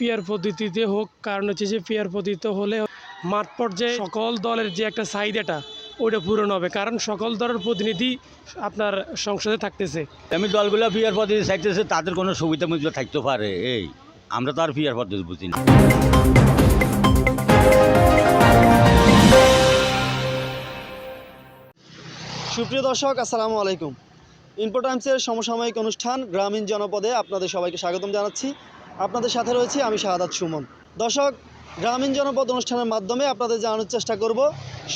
Peer পদ্ধতিতে হোক কারণ হচ্ছে যে পিয়ার পদ্ধতিতে হলে মাঠ পর্যায়ে সকল দলের যে একটা চাহিদাটা ওইটা পূরণ হবে। কারণ সকল দলের প্রতিনিধি আপনার সংসদে থাকতেছে। আমি দলগুলো পিয়ার পদ্ধতি চাইতেছে তাদের কোনো সুবিধা মুবিধা থাকতে পারে? এই আমরা তো আর পিয়ার পদ্ধতি বুঝি না। সুপ্রিয় দর্শক আসসালামু আলাইকুম। ইনপো টাইমসের সমসাময়িক অনুষ্ঠান গ্রামীণ জনপদে আপনাদের সবাইকে স্বাগতম জানাচ্ছি। আপনাদের সাথে রয়েছি আমি শাহাদাত সুমন। দর্শক, গ্রামীণ জনপদ অনুষ্ঠানের মাধ্যমে আপনাদের জানানোর চেষ্টা করব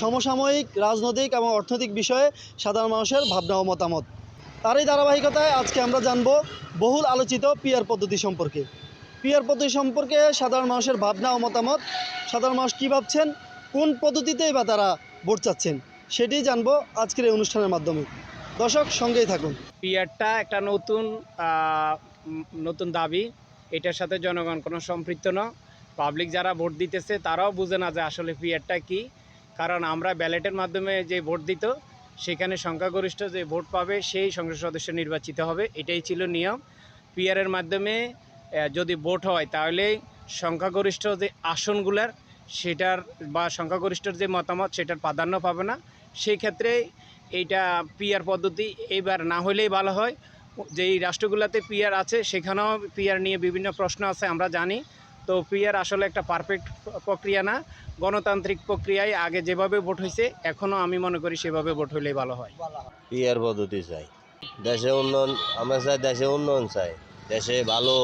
সমসাময়িক, রাজনৈতিক এবং অর্থনৈতিক বিষয়ে সাধারণ মানুষের ভাবনা ও মতামত। তারই ধারাবাহিকতায় আজকে আমরা জানব বহুল আলোচিত পিয়ার পদ্ধতি সম্পর্কে। পিয়ার পদ্ধতি সম্পর্কে সাধারণ মানুষের ভাবনা ও মতামত, সাধারণ মানুষ কী ভাবছেন, কোন পদ্ধতিতেই বা তারা ভোট চাচ্ছেন, সেটি জানব আজকের এই অনুষ্ঠানের মাধ্যমে। দর্শক, সঙ্গেই থাকুন। পিয়ারটা একটা নতুন নতুন দাবি। এটার সাথে জনগণ কোনো সম্পৃক্ত না। পাবলিক যারা ভোট দিতেছে, তারাও বুঝে না যে আসলে পিয়ারটা কি। কারণ আমরা ব্যালেটের মাধ্যমে যে ভোট দিত, সেখানে সংখ্যাগরিষ্ঠ যে ভোট পাবে, সেই সংসদ সদস্য নির্বাচিত হবে। এটাই ছিল নিয়ম। পিয়ারের মাধ্যমে যদি ভোট হয়, তাহলে সংখ্যাগরিষ্ঠ যে আসনগুলার, সেটার বা সংখ্যাগরিষ্ঠর যে মতামত, সেটার প্রাধান্য পাবে না। সেই ক্ষেত্রে এইটা পিয়ার পদ্ধতি, এইবার না হলেই ভালো হয়। যেই রাষ্ট্রগুলোতে পিয়ার আছে সেখানেও পিয়ার নিয়ে বিভিন্ন প্রশ্ন আছে আমরা জানি। তো পিয়ার আসলে একটা পারফেক্ট প্রক্রিয়া না। গণতান্ত্রিক প্রক্রিয়ায় আগে যেভাবে ভোট হয়েছে এখনও আমি মনে করি সেভাবে ভোট হলেই ভালো হয়। পিয়ার পদ্ধতি চাই। দেশে উন্নয়ন আমরা চাই দেশে উন্নয়ন চাই। দেশে ভালো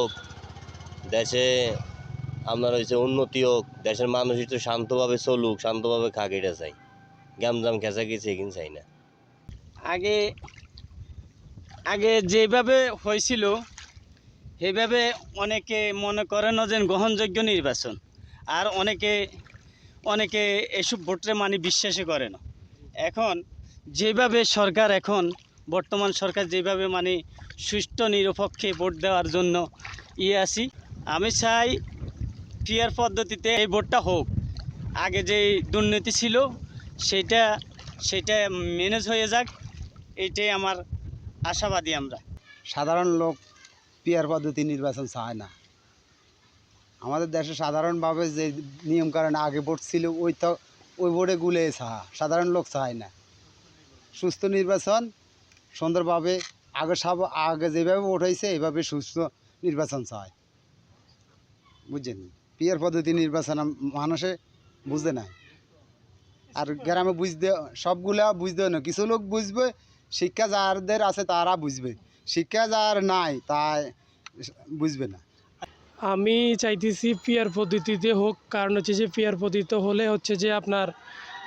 দেশে আপনার হয়েছে উন্নতি হোক দেশের মানুষ একটু শান্তভাবে চলুক শান্তভাবে খাক এটা চাই। গ্যামজাম খেঁচা কিছু এখানে চাই না। আগে আগে যেভাবে হয়েছিল, সেইভাবে অনেকে মনে করেন যে গ্রহণযোগ্য নির্বাচন। আর অনেকে অনেকে এসব ভোটে মানে বিশ্বাসই করে না। এখন যেভাবে সরকার এখন, বর্তমান সরকার যেভাবে মানে সুষ্ঠু, নিরপেক্ষে ভোট দেওয়ার জন্য ইয়ে আছি, আমি চাই পিয়ার পদ্ধতিতে এই ভোটটা হোক। আগে যে দুর্নীতি ছিল, সেটা সেটা ম্যানেজ হয়ে যাক এইটাই আমার আশাবাদী আমরা। সাধারণ লোক পিয়ার পদ্ধতি নির্বাচন চায় না। আমাদের দেশে সাধারণভাবে যে নিয়মকানুন আগে ভোট ছিল, ওই তো ওই বোর্ডে গুলে চাহা সাধারণ লোক চায় না। সুস্থ নির্বাচন, সুন্দরভাবে আগে সব, আগে যেভাবে ভোট হয়েছে এইভাবে সুস্থ নির্বাচন চায়। বুঝছেন? পিয়ার পদ্ধতি নির্বাচন মানুষে বুঝতে নাই। আর গ্রামে বুঝতে, সবগুলা বুঝতে হয় না। কিছু লোক বুঝবে শিক্ষা যারদের আছে তারা বুঝবে। শিক্ষা যার নাই, তাই বুঝবে না। আমি চাইতেছি পিয়ার পদ্ধতিতে হোক, কারণ হচ্ছে যে পিয়ার পদ্ধতিতে হলে হচ্ছে যে আপনার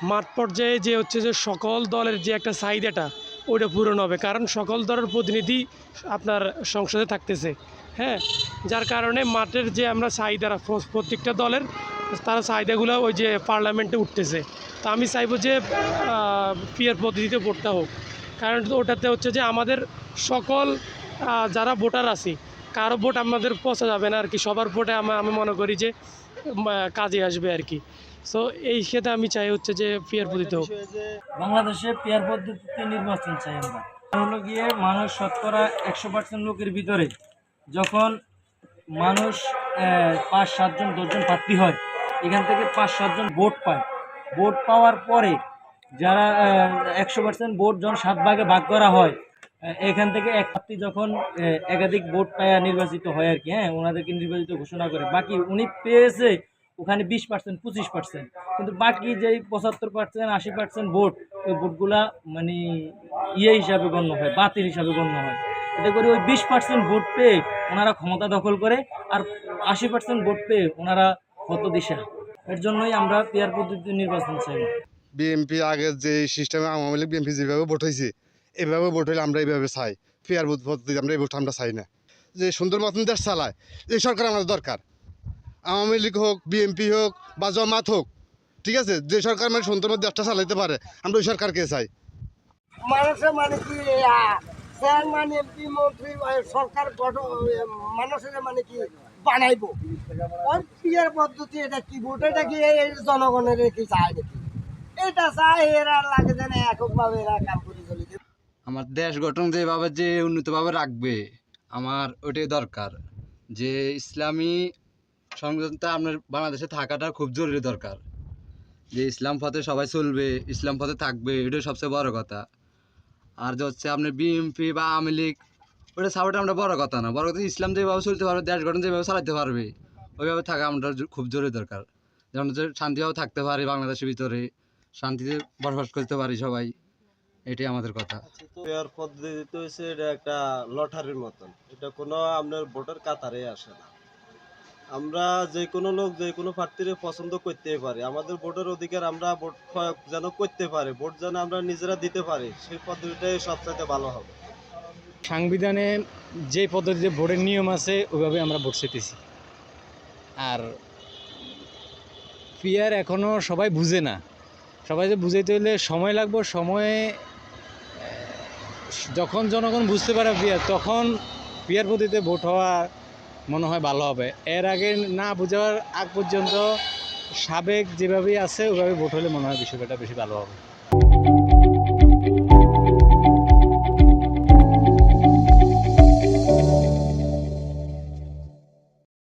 মাঠ পর্যায়ে যে হচ্ছে যে সকল দলের যে একটা চাহিদাটা, ওইটা পূরণ হবে। কারণ সকল দলের প্রতিনিধি আপনার সংসদে থাকতেছে। হ্যাঁ? যার কারণে মাঠের যে আমরা চাহিদারা, প্র- প্রত্যেকটা দলের তারা চাহিদাগুলো ওই যে পার্লামেন্টে উঠতেছে। তা আমি চাইব যে পিয়ার পদ্ধতিতে ভোটটা হোক। কারণ ওটাতে হচ্ছে যে আমাদের সকল যারা ভোটার আছি, কারও ভোট আমাদের পচা যাবে না আর কি। সবার ভোটে আমি আমি মনে করি যে কাজে আসবে আর কি। সো এই ক্ষেত্রে আমি চাই হচ্ছে যে পিয়ার পদ্ধতি হোক। বাংলাদেশে পেয়ার পদ্ধতিতে নির্বাচন চাই আমরা। হলো গিয়ে মানুষ শতকরা একশো পার্সেন্ট লোকের ভিতরে যখন মানুষ পাঁচ সাতজন, দশজন প্রার্থী হয়, এখান থেকে পাঁচ সাতজন ভোট পায়। ভোট পাওয়ার পরে যারা একশো পার্সেন্ট ভোট যখন সাত ভাগে ভাগ করা হয় এখান থেকে এক প্রার্থী যখন একাধিক ভোট পায় নির্বাচিত হয় আর কি হ্যাঁ ওনাদেরকে নির্বাচিত ঘোষণা করে। বাকি উনি পেয়েছে ওখানে বিশ পার্সেন্ট পঁচিশ পার্সেন্ট কিন্তু বাকি যেই পঁচাত্তর পার্সেন্ট আশি পার্সেন্ট ভোট, ওই ভোটগুলা মানে ইয়ে হিসাবে গণ্য হয়, বাতিল হিসাবে গণ্য হয়। এতে করে ওই বিশ পার্সেন্ট ভোট পেয়ে ওনারা ক্ষমতা দখল করে আর আশি পার্সেন্ট ভোট পেয়ে ওনারা ক্ষত দিশা। এর জন্যই আমরা পেয়ার পদ্ধতিতে নির্বাচন চাই। বিএনপি আগে যে সিস্টেমে আওয়ামী লীগ বিএনপি যেভাবে ভোট হয়েছে এভাবে ভোট হলে আমরা এইভাবে চাই। ফেয়ার ভোট পদ্ধতি আমরা এই ভোট আমরা চাই না। যে সুন্দর মতন দেশ চালায়, এই সরকার আমাদের দরকার। আওয়ামী লীগ হোক বিএনপি হোক, বা জমাত হোক, ঠিক আছে? যে সরকার মানে সুন্দর মতো দেশটা চালাইতে পারে, আমরা ওই সরকারকে চাই। মানুষের মানে কি সরকার মানুষের মানে কি, বানাইবো। পদ্ধতি এটা কি ভোট এটা কি জনগণের কি চায় নাকি? আমার দেশ গঠন যেভাবে যে উন্নতভাবে রাখবে, আমার ওটাই দরকার। যে ইসলামী সংবিধানটা আপনার বাংলাদেশে থাকাটা খুব জরুরি দরকার। যে ইসলাম পথে সবাই চলবে, ইসলাম পথে থাকবে, এটাই সবচেয়ে বড় কথা। আর যে হচ্ছে আপনার বিএমপি বা আওয়ামী লীগ, ওটা সাপোর্ট আমরা বড় কথা না। বড় কথা ইসলাম যেভাবে চলতে পারবে, দেশ গঠন যেভাবে চালাতে পারবে, ওইভাবে থাকা আমরা খুব জরুরি দরকার। যেমন শান্তিভাবে থাকতে পারি বাংলাদেশের ভিতরে শান্তিতে বসবাস করতে পারি সবাই এটাই আমাদের কথা। পেয়ার পদ্ধতি হচ্ছে এটা একটা লটারির মতন। এটা কোনো আপনার ভোটার কাতারে আসে না। আমরা যে কোনো লোক যে কোনো প্রার্থীরে পছন্দ করতে পারি। আমাদের ভোটের অধিকার আমরা ভোট প্রয়োগ যেন করতে পারি ভোট যেন আমরা নিজেরা দিতে পারি সেই পদ্ধতিটাই সবচাইতে ভালো হবে। সংবিধানে যে পদ্ধতিতে ভোটের নিয়ম আছে ওইভাবে আমরা ভোট চেতেছি আর পিয়ার এখনও সবাই বুঝে না। সবাই যে বুঝাইতে হইলে সময় লাগবো, সময়ে যখন জনগণ বুঝতে পারে বিয়ার, তখন বিয়ার প্রতিতে ভোট হওয়া মনে হয় ভালো হবে। এর আগে না বোঝার আগ পর্যন্ত সাবেক যেভাবেই আছে ওইভাবে ভোট হলে মনে হয় বিষয়টা বেশি ভালো হবে।